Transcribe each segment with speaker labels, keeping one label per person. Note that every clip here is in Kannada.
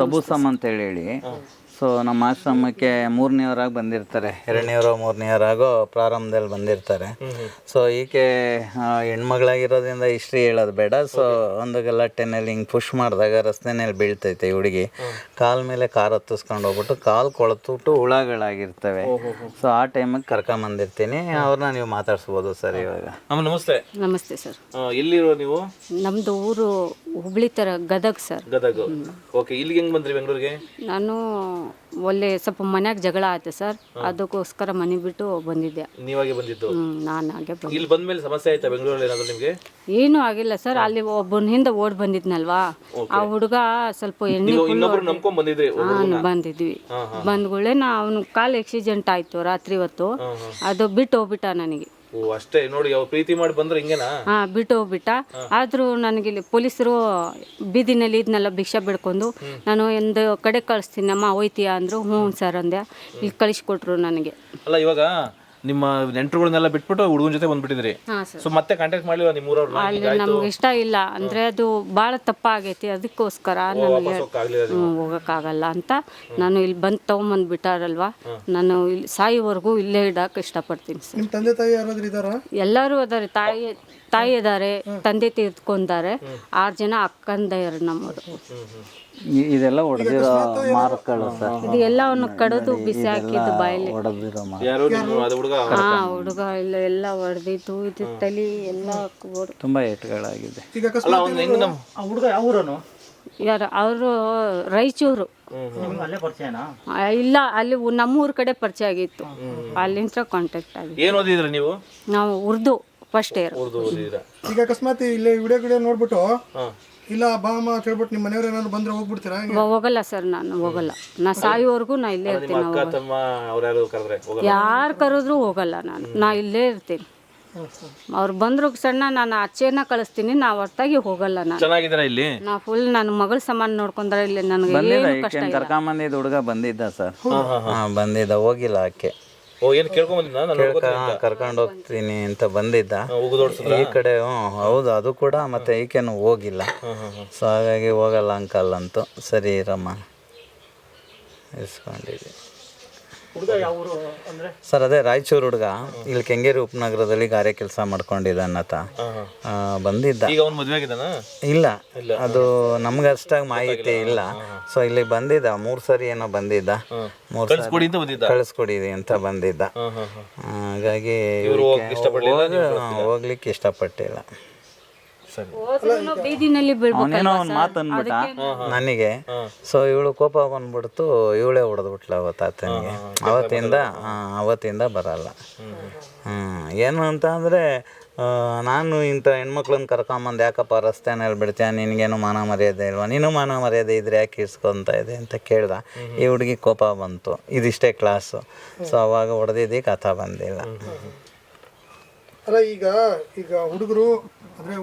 Speaker 1: ತಬೂಸಮ್ ಅಂತ ಹೇಳಿ. ಹೇಳಿ ಸೊ ನಮ್ಮ ಆಶ್ರಮಕ್ಕೆ ಮೂರನೇವರಾಗಿ ಬಂದಿರ್ತಾರೆ. ಎರಡನೇವರೋ ಮೂರನೇವರಾಗೋ ಪ್ರಾರಂಭದಲ್ಲಿ ಬಂದಿರ್ತಾರೆ. ಸೊ ಈಕೆ ಹೆಣ್ಮಗಳಾಗಿರೋದ್ರಿಂದ ಹಿಸ್ಟ್ರಿ ಹೇಳೋದು ಬೇಡ. ಸೊ ಒಂದು ಗಲಾಟೆನಲ್ಲಿ ಹಿಂಗೆ ಪುಷ್ ಮಾಡಿದಾಗ ರಸ್ತೆನಲ್ಲಿ ಬೀಳ್ತೈತೆ ಈ ಹುಡುಗಿ. ಕಾಲ್ ಮೇಲೆ ಕಾರ್ ಹತ್ತಿಸ್ಕೊಂಡು ಹೋಗ್ಬಿಟ್ಟು ಕಾಲ್ ಕೊಳತುಬಿಟ್ಟು ಹುಳಗಳಾಗಿರ್ತವೆ. ಸೊ ಆ ಟೈಮಿಗೆ ಕರ್ಕೊಂಬಂದಿರ್ತೀನಿ ಅವ್ರನ್ನ ನೀವು ಮಾತಾಡ್ಸ್ಬೋದು ಸರ್ ಇವಾಗ.
Speaker 2: ನಮಸ್ತೆ.
Speaker 3: ನಮಸ್ತೆ ಸರ್.
Speaker 2: ಎಲ್ಲಿರೋ ನೀವು?
Speaker 3: ನಮ್ಮದು ಊರು ಹುಬ್ಳಿ ಥರ ಗದಗ ಸರ್.
Speaker 2: ಗದಗ. ಓಕೆ ಇಲ್ಲಿಗೆ ಹೆಂಗ್ ಬಂದ್ರಿ ಬೆಂಗಳೂರಿಗೆ?
Speaker 3: ನಾನು ಒಳ್ಳೆ ಸ್ವಲ್ಪ ಮನ್ಯಾಗ ಜಗಳ ಆಯ್ತು ಸರ್. ಅದಕ್ಕೋಸ್ಕರ ಮನೆ ಬಿಟ್ಟು ಬಂದಿದ್ದೆ.
Speaker 2: ನೀವಾಗೆ ಬಂದಿದ್ದು?
Speaker 3: ಹ್ಞೂ ನಾನು ಹಾಗೆ ಬಂದೆ
Speaker 2: ಇಲ್ಲಿ ಬಂದ್ಮೇಲೆ ಸಮಸ್ಯೆ ಆಯ್ತಾ ಬೆಂಗಳೂರಲ್ಲಿ ಏನಾದ್ರು ನಿಮಗೆ?
Speaker 3: ಏನೂ ಆಗಿಲ್ಲ ಸರ್. ಅಲ್ಲಿ ಒಬ್ಬನ ಹಿಂದೆ ಓಡ್ ಬಂದಿದ್ನಲ್ವಾ? ಆ ಹುಡುಗ ಸ್ವಲ್ಪ ಎಣ್ಣೆ
Speaker 2: ನೀವು ಇನ್ನೊಬ್ರು ನಂಬ್ಕೊಂಡ್ ಬಂದಿದ್ರಿ
Speaker 3: ಹಾಂ ಬಂದಿದ್ವಿ. ಬಂದ್ಗಳೇ ನಾ ಅವನು ಕಾಲು ಆಕ್ಸಿಡೆಂಟ್ ಆಯಿತು ರಾತ್ರಿ ಹೊತ್ತು. ಅದು ಬಿಟ್ಟು ಹೋಗ್ಬಿಟ್ಟ ನನಗೆ.
Speaker 2: ಓ ಅಷ್ಟೇ. ನೋಡಿ ಅವ್ರು ಪ್ರೀತಿ ಮಾಡಿ ಬಂದ್ರೆ ಹಿಂಗೇನಾ?
Speaker 3: ಹಾ ಬಿಟ್ಟು ಹೋಗ್ಬಿಟ್ಟ. ಆದ್ರೂ ನನಗೆ ಇಲ್ಲಿ ಪೊಲೀಸರು ಬೀದಿನಲ್ಲಿ ಇದನ್ನೆಲ್ಲ ಭಿಕ್ಷೆ ಬಿಡ್ಕೊಂಡು ನಾನು ಒಂದು ಕಡೆ ಕಳಿಸ್ತೀನಮ್ಮ ಹೋಯ್ತೀಯಾ ಅಂದ್ರು ಹ್ಞೂ ಸರ್ ಅಂದೆ. ಇಲ್ಲಿ ಕಳಿಸ್ಕೊಟ್ರು ನನಗೆ.
Speaker 2: ಅಲ್ಲ ಇವಾಗ ನಿಮ್ಮ ನೆಂಟರುಗಳನ್ನೆಲ್ಲ ಬಿಟ್ಬಿಟ್ಟು ಹುಡುಗನ ಜೊತೆ ಬಂದ್ಬಿಟ್ಟಿದ್ರಿ.
Speaker 3: ಹಾಂ ಸರ್.
Speaker 2: ಸೊ ಮತ್ತೆ ಕಾಂಟ್ಯಾಕ್ಟ್ ಮಾಡ್ಲಿಲ್ಲ ನಿಮ್ಮ
Speaker 3: ಅಲ್ಲಿ ನಮ್ಗೆ ಇಷ್ಟ ಇಲ್ಲ. ಅಂದ್ರೆ ಅದು ಭಾಳ ತಪ್ಪಾಗೈತಿ. ಅದಕ್ಕೋಸ್ಕರ ನನಗೆ ಹೋಗಕ್ಕಾಗಲ್ಲ ಅಂತ ನಾನು ಇಲ್ಲಿ ಬಂದು ತೊಗೊಂಬಂದು ಬಿಟ್ಟಾರಲ್ವಾ ನಾನು ಇಲ್ಲಿ ಸಾಯಿವರೆಗೂ ಇಲ್ಲೇ ಇಡಕ್ ಇಷ್ಟಪಡ್ತೀನಿ ಸರ್.
Speaker 4: ನಿಮ್ಮ ತಂದೆ ತಾಯಿ ಯಾರಾದ್ರೂ ಇದ್ದಾರಾ?
Speaker 3: ಎಲ್ಲರೂ ಅದಾರೆ. ತಾಯಿ ತಾಯಿ ಇದ್ದಾರೆ ತಂದೆ ತೀರ್ಕೊಂಡಾರೆ ಆರು ಜನ ಅಕ್ಕಂದೆಯರು ನಮ್ಮದು.
Speaker 1: ಇ- ಇದೆಲ್ಲ ಹೊಡೆದಿರೋ ಮಾರ್ಕ್ಗಳು ಸರ್.
Speaker 3: ಇದು ಎಲ್ಲವನ್ನು ಕಡಿದು ಬಿಸಿ ಹಾಕಿದ್ದು ಬಾಯಲ್ಲಿ.
Speaker 1: ಹೊಡೆದಿರೋ ಮಾರ್ಕ್.
Speaker 2: ಯಾರು ನಿಮ್ಮ ಅದು ಹುಡುಗ?
Speaker 3: ಹಾ ಹುಡುಗ ಇಲ್ಲ ಎಲ್ಲ ಹೊಡೆದಿತ್ತು ಇದು ತಲೆ ಎಲ್ಲ ಹೊಡ್-
Speaker 1: ತುಂಬ ಏಟುಗಳಾಗಿದೆ.
Speaker 4: ಈಗ ಅಕಸ್ಮಾತ್
Speaker 2: ಅಲ್ಲ ಅವ್ನು ಹೆಂಗ್ ನಮ್
Speaker 5: ಹುಡುಗ ಯಾವ ಊರನು?
Speaker 3: ಯಾರು? ಅವರು ರಾಯಚೂರು.
Speaker 5: ನಿಮ್ಗೆ ಅಲ್ಲೇ ಪರಿಚಯನಾ?
Speaker 3: ಆ, ಇಲ್ಲ ಅಲ್ಲಿ ನಮ್ಮೂರ ಕಡೆ ಪರಿಚಯ ಆಗಿತ್ತು. ಅಲ್ಲಿಂದ ಕಾಂಟ್ಯಾಕ್ಟ್ ಆಗಿ.
Speaker 2: ಏನ್ ಓದಿದ್ರಿ ನೀವು?
Speaker 3: ನಾವು ಉರ್ದು. First year.
Speaker 4: ಈಗ ಅಕಸ್ಮಾತ್ ಇಲ್ಲಿ ವಿಡಿಯೋ ಗಿಡಿಯೋ ನೋಡ್ಬಿಟ್ಟು ಇಲ್ಲ ಬಾ ಅಮ್ಮ ಅಂತ ಹೇಳ್ಬಿಟ್ಟು ನಿಮ್ಮ ಮನೆಯವ್ರು ಏನಾದ್ರು ಬಂದ್ರೆ ಹೋಗ್ಬಿಡ್ತೀರಾ? ಹೆಂಗೆ
Speaker 3: ಹೋಗಲ್ಲ ಸರ್ ನಾನು ಹೋಗಲ್ಲ. ನಾ ಸಾಯೋವರೆಗೂ ನಾ ಇಲ್ಲೇ ಇರ್ತೀನಿ
Speaker 2: ನಿಮ್ಮ ತಮ್ಮ ಅವ್ರು ಯಾರು ಕರೆದ್ರು ಹೋಗಲ್ಲ.
Speaker 3: ಯಾರು ಕರೆದ್ರೂ ಹೋಗಲ್ಲ ನಾನು. ನಾ ಇಲ್ಲೇ ಇರ್ತೀನಿ. ಅವ್ರು ಬಂದ್ರು ಸಣ್ಣ ನಾನು ಆಚೆನ ಕಳಿಸ್ತೀನಿ ನಾ ಹೊರತಾಗಿ ಹೋಗಲ್ಲ ನಾನು.
Speaker 2: ಚೆನ್ನಾಗಿದ್ದೀರಾ ಇಲ್ಲಿ?
Speaker 3: ನಾ ಫುಲ್ ನನ್ನ ಮಗಳ ಸಮಾನ ನೋಡ್ಕೊಂಡ್ರೆ ಇಲ್ಲಿ ನನಗೆ ಏನು ಕಷ್ಟ
Speaker 1: ಕರ್ಕೊಂಬಂದಿದ್ದ ಹುಡುಗ ಬಂದಿದ್ದ ಸರ್. ಹಾಂ ಬಂದಿದ್ದ ಹೋಗಿಲ್ಲ ಆಕೆ.
Speaker 2: ಓ ಏನ್ ನಾನು
Speaker 1: ಕರ್ಕೊಂಡು ಹೋಗ್ತೀನಿ ಅಂತ ಬಂದಿದ್ದ. ಈ ಕಡೆ ಹ್ಞೂ ಹೌದು ಅದು ಕೂಡ ಮತ್ತೆ ಈಕೆನು ಹೋಗಿಲ್ಲ. ಸೊ ಹಾಗಾಗಿ ಹೋಗಲ್ಲ ಅಂಕಲ್ ಅಂತು. ಸರಿ ಇರಮ್ಮ ಇಸ್ಕೊಂಡಿದ್ವಿ
Speaker 5: ಹುಡುಗ ಯಾವ ಊರು ಅಂದ್ರೆ
Speaker 1: ಸರ್ ಅದೇ ರಾಯಚೂರು ಹುಡುಗ. ಇಲ್ಲಿ ಕೆಂಗೇರಿ ಉಪನಗರದಲ್ಲಿ ಗಾರೆ ಕೆಲಸ ಮಾಡ್ಕೊಂಡಿದ್ದ ಬಂದಿದ್ದ. ಇಲ್ಲ. ಅದು ನಮ್ಗೆ ಅಷ್ಟಾಗಿ ಮಾಹಿತಿ ಇಲ್ಲ. ಸೊ ಇಲ್ಲಿ ಬಂದಿದ್ದ. ಮೂರು ಸರಿ ಏನೋ ಬಂದಿದ್ದ. ಮೂರ್ ಸರಿ
Speaker 2: ಕಳಿಸ್ಕೊಡಿ ಅಂತ ಬಂದಿದ್ದ?
Speaker 1: ಹಾಗಾಗಿ ಹೋಗ್ಲಿಕ್ಕೆ ಇಷ್ಟಪಟ್ಟಿಲ್ಲ.
Speaker 3: ಹೋದ್ರುನು ಬೀದಿನಲ್ಲಿ
Speaker 1: ಅವನೇನೋ
Speaker 3: ಬೀಳ್ಬೇಕಲ್ವಾ
Speaker 1: ಒಂದು ಮಾತು ಅಂದ್ಬಿಟ್ಟ ನನಗೆ? ಸೊ ಇವಳು ಕೋಪ ಬಂದ್ಬಿಡ್ತು ಇವಳೇ ಹೊಡೆದ್ಬಿಟ್ಲ ಅವತ್ತು ಆತನಿಗೆ ಅವತ್ತಿಂದ ಆ, ಅವತ್ತಿಂದ ಬರಲ್ಲ. ಹ್ಮ್ ಏನು ಅಂತ ಅಂದರೆ ನಾನು ಇಂಥ ಹೆಣ್ಮಕ್ಳನ್ನ ಕರ್ಕೊಂಬಂದು ಯಾಕಪ್ಪ ರಸ್ತೆನಲ್ಲಿ ಬಿಡ್ತೀಯ ನಿನಗೇನು ಮಾನ ಮರ್ಯಾದೆ ಇಲ್ವಾ? ನೀನು ಮಾನ ಮರ್ಯಾದೆ ಇದ್ರೆ ಯಾಕೆ ಇರ್ಸ್ಕೊಂತ ಇದೆ ಅಂತ ಕೇಳ್ದ. ಈ ಹುಡುಗಿ ಕೋಪ ಬಂತು. ಇದಿಷ್ಟೇ ಕ್ಲಾಸು ಸೊ ಅವಾಗ ಹೊಡೆದಿದ್ದಕ್ಕೆ ಕಥಾ ಬಂದಿಲ್ಲ.
Speaker 4: ಅಲ್ಲ ಈಗ ಈಗ ಹುಡುಗರು ಅಂದ್ರೆ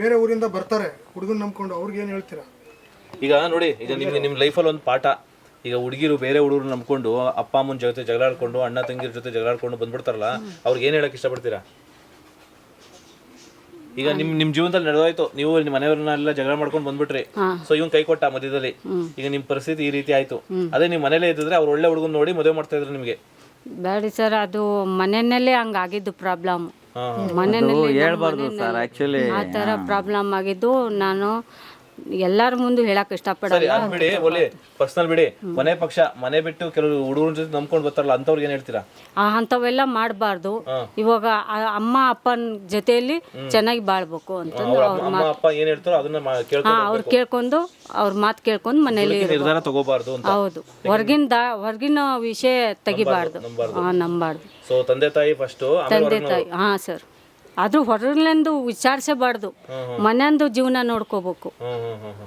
Speaker 4: ಬೇರೆ ಊರಿಂದ ಬರ್ತಾರೆ ಹುಡುಗನ ನಂಬ್ಕೊಂಡು ಅವ್ರಿಗೆ ಏನು ಹೇಳ್ತೀರಾ?
Speaker 2: ಈಗ ನೋಡಿ ಈಗ ನಿಮ್ಗೆ ನಿಮ್ಮ ಲೈಫಲ್ಲಿ ಒಂದು ಪಾಠ. ಈಗ ಹುಡುಗಿರು ಬೇರೆ ಹುಡುಗರು ನಂಬ್ಕೊಂಡು ಅಪ್ಪ ಅಮ್ಮನ ಜೊತೆ ಜಗಳಾಡ್ಕೊಂಡು ಅಣ್ಣ ತಂಗಿರ ಜೊತೆ ಜಗಳಾಡ್ಕೊಂಡು ಬಂದ್ಬಿಡ್ತಾರಲ್ಲ ಅವ್ರಿಗೆ ಏನು ಹೇಳಕ್ ಇಷ್ಟಪಡ್ತೀರಾ? ಈಗ ನಿಮ್ ನಿಮ್ ಜೀವನದಲ್ಲಿ ನಡೆದೋಯ್ತು. ನೀವು ನಿಮ್ಮ ಮನೆಯವ್ರನ್ನೆಲ್ಲ ಜಗಳ ಮಾಡ್ಕೊಂಡು ಬಂದ್ಬಿಟ್ರಿ. ಸೊ ಇವ್ನ್ ಕೈ ಕೊಟ್ಟ ಮಧ್ಯದಲ್ಲಿ. ಈಗ ನಿಮ್ ಪರಿಸ್ಥಿತಿ ಈ ರೀತಿ ಆಯ್ತು. ಅದೇ ನಿಮ್ ಮನೇಲೆ ಇದ್ದಿದ್ರೆ ಅವ್ರು ಒಳ್ಳೆ ಹುಡುಗನ್ ನೋಡಿ ಮದುವೆ ಮಾಡ್ತಾ ಇದ್ರು ನಿಮ್ಗೆ.
Speaker 3: ಬೇಡಿ ಸರ್ ಅದು ಮನೆಯಲ್ಲೇ ಹಂಗಾಗಿದ್ದು ಪ್ರಾಬ್ಲಮ್ ಮನೆಯಲ್ಲಿ
Speaker 1: ಹೇಳ್ಬಾರ್ದು ಸರ್ ಆಕ್ಚುಲಿ
Speaker 3: ಆ ತರ ಪ್ರಾಬ್ಲಮ್ ಆಗಿದ್ದು ನಾನು ಎಲ್ಲರ ಮುಂದೆ ಹೇಳಕ್
Speaker 2: ಸರಿ
Speaker 3: ಇಷ್ಟಪಡಲ್ಲ
Speaker 2: ಅದ್ ಬಿಡಿ ಒಳ್ಳೆ ಪರ್ಸನಲ್ ಬಿಡಿ. ಮನೆ ಪಕ್ಷ ಮನೆ ಬಿಟ್ಟು ಕೆಲವು ಹುಡುಗರ ಜೊತೆ ನಂಬ್ಕೊಂಡು ಬರ್ತಾರಲ್ಲ ಅಂತವ್ರಿಗೆ ಏನ್ ಹೇಳ್ತೀರಾ?
Speaker 3: ಆ ಅಂಥವೆಲ್ಲ ಮಾಡಬಾರ್ದು. ಇವಾಗ ಆ ಅಮ್ಮ ಅಪ್ಪನ ಜೊತೆಯಲ್ಲಿ ಚೆನ್ನಾಗಿ ಬಾಳ್ಬೇಕು ಅಂತಂದು
Speaker 2: ಅವ್ರ ಅಮ್ಮ ಅಪ್ಪ ಏನ್ ಹೇಳ್ತಾರೋ ಅದನ್ನ ಮಾ- ಕೇಳ್ಕೊಂಡು
Speaker 3: ಅವ್ರು ಕೇಳ್ಕೊಂಡು ಅವ್ರ ಮಾತು ಕೇಳ್ಕೊಂಡು ಮನೇಲಿ ಇರ್ಬೇಕು.
Speaker 2: ನಿರ್ಧಾರ ತಗೋಬಾರ್ದು ಅಂತ.
Speaker 3: ಹೌದು. ಹೊರಗಿಂದ ಹೊರಗಿನ ವಿಷಯ ತೆಗಿಬಾರ್ದು. ಹಾ ನಂಬಾರ್ದು.
Speaker 2: ಸೊ ತಂದೆ ತಾಯಿ ಫಸ್ಟ್
Speaker 3: ತಂದೆ ತಾಯಿ ಹಾ ಸರ್ ಆದ್ರೂ ಹೊರಗಿಂದು ವಿಚಾರಿಸಬಾರ್ದು. ಮನೆಯಂದು ಜೀವನ ನೋಡ್ಕೋಬೇಕು.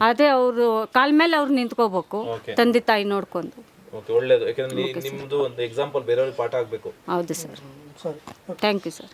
Speaker 3: ಅದೇ ಅವರು ಕಾಲ ಮೇಲೆ ಅವ್ರು ನಿಂತ್ಕೋಬೇಕು ತಂದೆ ತಾಯಿ ನೋಡ್ಕೊಂಡು.
Speaker 2: ಓಕೆ ಒಳ್ಳೇದು. ಯಾಕಂದ್ರೆ ನಿಮ್ಮದು ಒಂದು ಎಕ್ಸಾಂಪಲ್ ಬೇರೆಯವ್ರಿಗೆ ಪಾಠ ಆಗಬೇಕು.
Speaker 3: ಹೌದು ಸರ್.
Speaker 4: ಸರಿ
Speaker 3: ಥ್ಯಾಂಕ್ ಯು ಸರ್